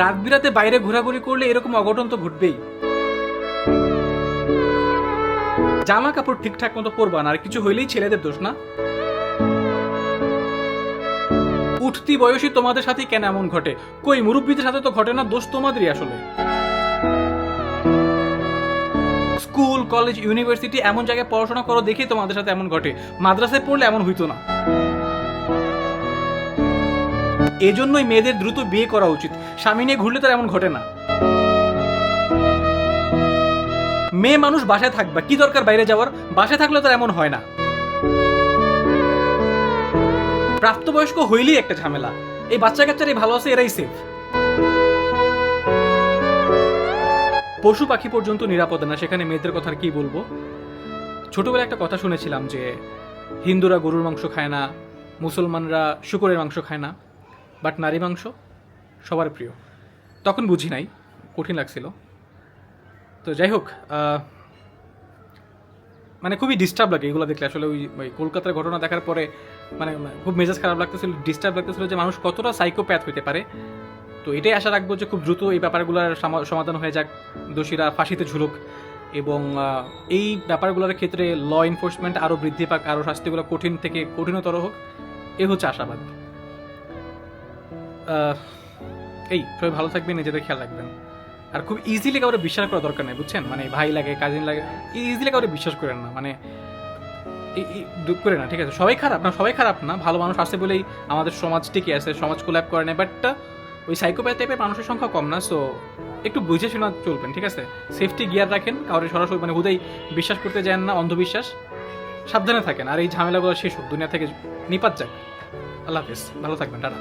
রাত বিরাতে বাইরে ঘোরাঘুরি করলে এরকম অঘটন তো ঘটবেই। জামা কাপড় ঠিকঠাক মতো পরবা না, আর কিছু হইলেই ছেলেদের দোষ না। উঠতি বয়সী তোমাদের সাথে কেন এমন ঘটে? কই, মুরব্বীদের সাথে তো ঘটে না, দোষ তোমাদেরই আসলে। স্কুল, কলেজ, ইউনিভার্সিটি এমন জায়গায় পড়াশোনা করো দেখে তোমাদের সাথে এমন ঘটে। মাদ্রাসায় পড়লে এমন হইতো না। এজন্যই মেয়েদের দ্রুত বিয়ে করা উচিত। স্বামী নিয়ে ঘুরলে তো আর এমন ঘটে না। মেয়ে মানুষ বাসায় থাকবে, কি দরকার বাইরে যাওয়ার? বাসায় থাকলে তো আর এমন হয় না। প্রাপ্তবয়স্ক হইলেই একটা ঝামেলা। এই বাচ্চা কাচ্চারাই ভালো আছে এরাই সেফ পশু পাখি পর্যন্ত নিরাপদ না, সেখানে মেয়েদের কথা কি বলব? ছোটবেলায় একটা কথা শুনেছিলাম যে, হিন্দুরা গরুর মাংস খায় না, মুসলমানরা শুকরের মাংস খায় না। বাট নারী মাংস সবার প্রিয়। তখন বুঝি নাই, কঠিন লাগছিল। তো যাই হোক মানে খুবই ডিস্টার্ব লাগে এগুলো দেখলে। আসলে ওই কলকাতার ঘটনা দেখার পরে মানে খুব মেজাজ খারাপ লাগতেছিল ডিস্টার্ব লাগতেছিল যে মানুষ কতটা সাইকোপ্যাথ হইতে পারে। তো এটাই আশা রাখব যে খুব দ্রুত এই ব্যাপারগুলোর সমাধান হয়ে যাক, দোষীরা ফাঁসিতে ঝুলুক এবং এই ব্যাপারগুলোর ক্ষেত্রে ল এনফোর্সমেন্ট আরও বৃদ্ধি পাক আরও শাস্তিগুলো কঠিন থেকে কঠিনতর হোক, এ হচ্ছে আশাবাদ। এই, সবাই ভালো থাকবেন, নিজেদের খেয়াল রাখবেন। আর খুব ইজিলি কাউরে বিশ্বাস করা দরকার নেই, বুঝছেন? মানে ভাই লাগে কাজিন লাগে ইজিলি কাউরে বিশ্বাস করেন না মানে দুঃখ করে না, ঠিক আছে? সবাই খারাপ না, সবাই খারাপ না, ভালো মানুষ আছে বলেই আমাদের সমাজ টিকে আছে, সমাজ কোল্যাপ করে না বাট ওই সাইকোপ্যাথ টাইপের মানুষের সংখ্যা কম না সো একটু বুঝে শোনা চলবেন, ঠিক আছে? সেফটি গিয়ার রাখেন, কাউরে সরাসরি মানে হুদাই বিশ্বাস করতে যান না, অন্ধবিশ্বাস, সাবধানে থাকেন, আর এই ঝামেলাগুলো শেষ হোক, দুনিয়া থেকে নিপাত যাক। আল্লাহ হাফিজ, ভালো থাকবেন, টাটা।